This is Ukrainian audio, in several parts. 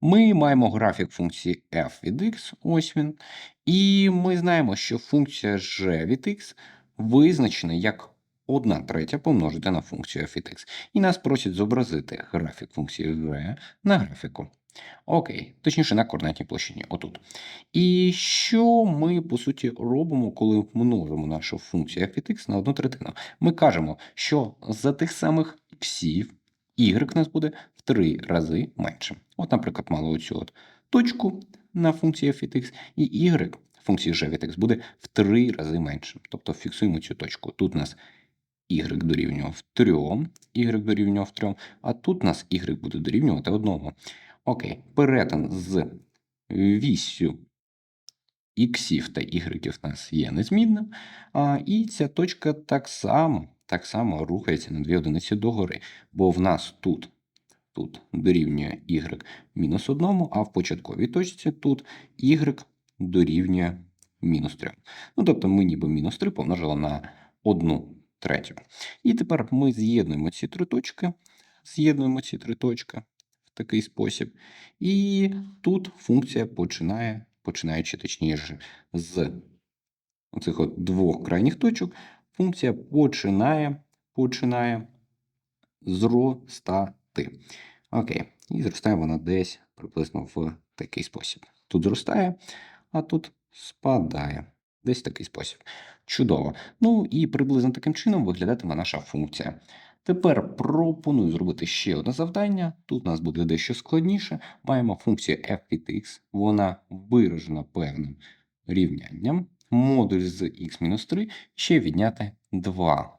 Ми маємо графік функції f від x, ось він. І ми знаємо, що функція g від x визначена як 1 третя помножити на функцію f від x. І нас просять зобразити графік функції g на графіку. Окей, точніше на координатній площині, отут. І що ми, по суті, робимо, коли множимо нашу функцію f від x на одну третину? Ми кажемо, що за тих самих іксів y у нас буде в три рази менше. От, наприклад, мало оцю от точку на функції f від x, і y функції g від x буде в три рази менше. Тобто фіксуємо цю точку. Тут у нас y дорівнював 3, y дорівнював 3, а тут у нас y буде дорівнювати 1. Окей, перетин з вісю іксів та ігреків в нас є незмінним, а, і ця точка так само, так само рухається на дві одиниці догори, бо в нас тут, тут дорівнює y мінус 1, а в початковій точці тут y дорівнює мінус 3. Ну, тобто ми ніби мінус 3 помножили на 1 третю. І тепер ми з'єднуємо ці три точки, з'єднуємо ці три точки в такий спосіб. І тут функція починає, починаючи точніше з оцих от двох крайніх точок, функція починає, починає зростати. Окей, і зростає вона десь приблизно в такий спосіб. Тут зростає, а тут спадає. Десь в такий спосіб. Чудово. Ну і приблизно таким чином виглядатиме наша функція. Тепер пропоную зробити ще одне завдання. Тут у нас буде дещо складніше. Маємо функцію f від x, вона виражена певним рівнянням. Модуль з x-3 ще відняти 2.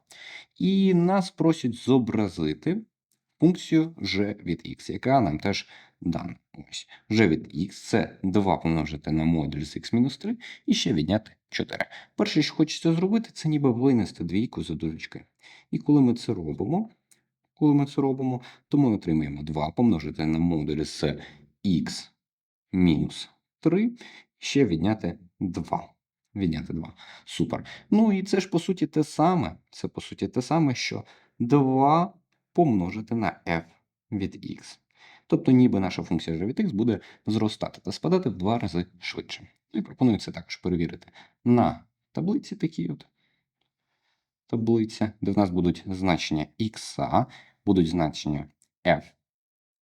І нас просять зобразити функцію g від x, яка нам теж дана. Ось. g від x це 2 помножити на модуль з x-3 і ще відняти 4. Перше, що хочеться зробити, це ніби винести двійку за дужечки. І коли ми це робимо, коли ми це робимо, то ми отримаємо 2 помножити на модуль з x мінус 3, ще відняти 2. Відняти 2. Супер. Ну і це ж по суті те саме. Це по суті те саме, що 2 помножити на f від x. Тобто, ніби наша функція g від x буде зростати та спадати в два рази швидше. І пропоную це також перевірити на таблиці такі от таблиця, де в нас будуть значення x, будуть значення f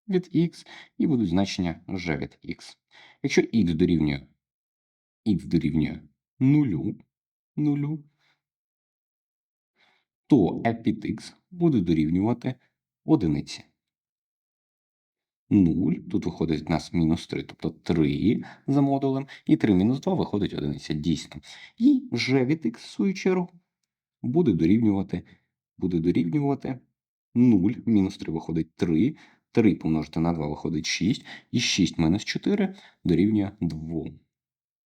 від x і будуть значення g від x. Якщо x дорівнює x дорівнює 0, 0, то f від x буде дорівнювати одиниці. 0, тут виходить в нас мінус 3, тобто 3 за модулем, і 3 мінус 2 виходить одиниця, дійсно. І g від x, в свою чергу, буде дорівнювати, буде дорівнювати 0, мінус 3 виходить 3, 3 помножити на 2 виходить 6, і 6 мінус 4 дорівнює 2.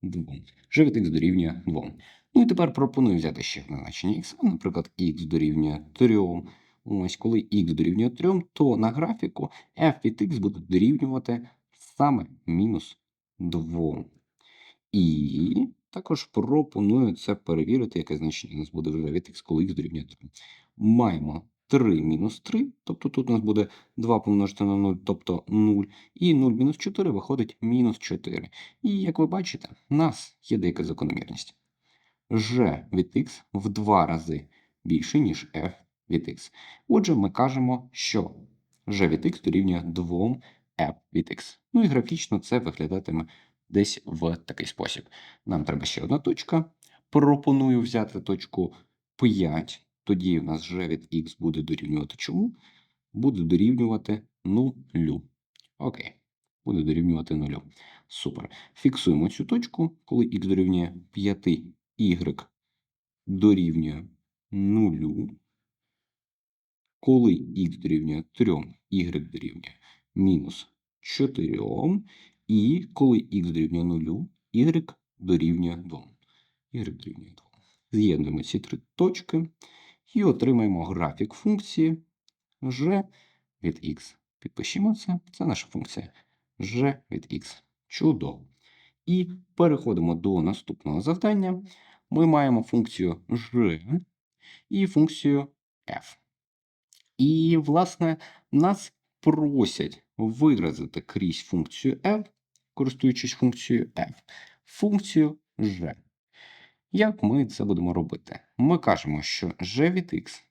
2. G від x дорівнює 2. Ну і тепер пропоную взяти ще одне значення x, наприклад, x дорівнює 3. Ось, коли x дорівнює 3, то на графіку f від x буде дорівнювати саме мінус 2. І також пропоную це перевірити, яке значення у нас буде вже від x, коли x дорівнює 3. Маємо 3 мінус 3, тобто тут у нас буде 2 помножити на 0, тобто 0. І 0 мінус 4 виходить мінус 4. І як ви бачите, у нас є деяка закономірність. g від x в 2 рази більше, ніж f від x. Отже, ми кажемо, що g від x дорівнює 2 f від x. Ну і графічно це виглядатиме десь в такий спосіб. Нам треба ще одна точка. Пропоную взяти точку 5. Тоді в нас g від x буде дорівнювати чому? Буде дорівнювати 0. Окей. Буде дорівнювати 0. Супер. Фіксуємо цю точку, коли x дорівнює 5, y дорівнює 0. Коли x дорівнює 3, y дорівнює мінус 4, і коли x дорівнює 0, y дорівнює 2. y дорівнює 2. З'єднуємо ці три точки і отримаємо графік функції g від x. Підпишімо це. Це наша функція g від x. Чудово. І переходимо до наступного завдання. Ми маємо функцію g і функцію f. І, власне, нас просять виразити крізь функцію f, користуючись функцією f, функцію g. Як ми це будемо робити? Ми кажемо, що g від x,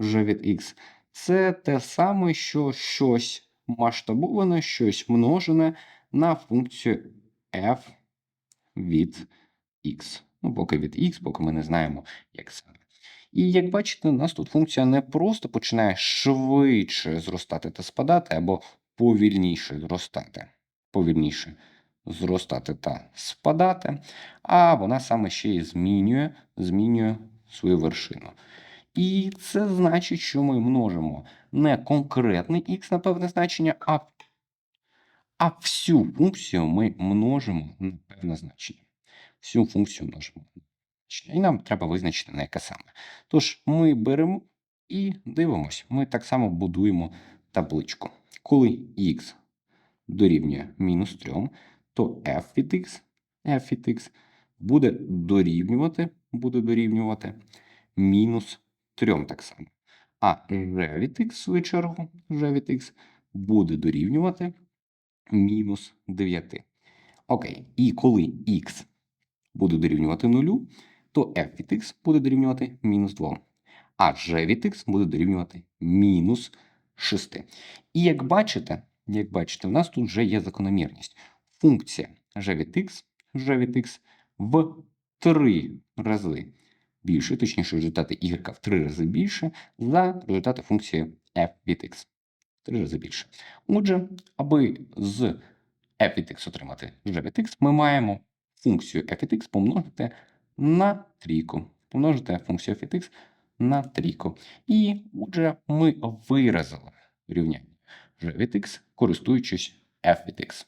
g від x це те саме, що щось масштабоване, щось множене на функцію f від x. Ну, поки від x, поки ми не знаємо, як саме. І як бачите, у нас тут функція не просто починає швидше зростати та спадати, або повільніше зростати, повільніше зростати та спадати, а вона саме ще й змінює, змінює свою вершину. І це значить, що ми множимо не конкретний х на певне значення, а, а всю функцію ми множимо на певне значення. Всю функцію множимо. І нам треба визначити на яке саме. Тож ми беремо і дивимося. Ми так само будуємо табличку. Коли х дорівнює мінус 3, то f від x, f від x буде дорівнювати, буде дорівнювати мінус 3 так само. А g від x, в свою чергу, g від x буде дорівнювати мінус 9. Окей, і коли х буде дорівнювати 0, то f від x буде дорівнювати мінус 2. А g від x буде дорівнювати мінус 6. І як бачите, як бачите, в нас тут вже є закономірність. Функція g від x, g від x в 3 рази більше, точніше, результати y в 3 рази більше за результати функції f від x. В 3 рази більше. Отже, аби з f від x отримати g від x, ми маємо функцію f від x помножити на трійку. Помножити функцію f від x на трійку. І отже, ми виразили рівняння g від x, користуючись f від x.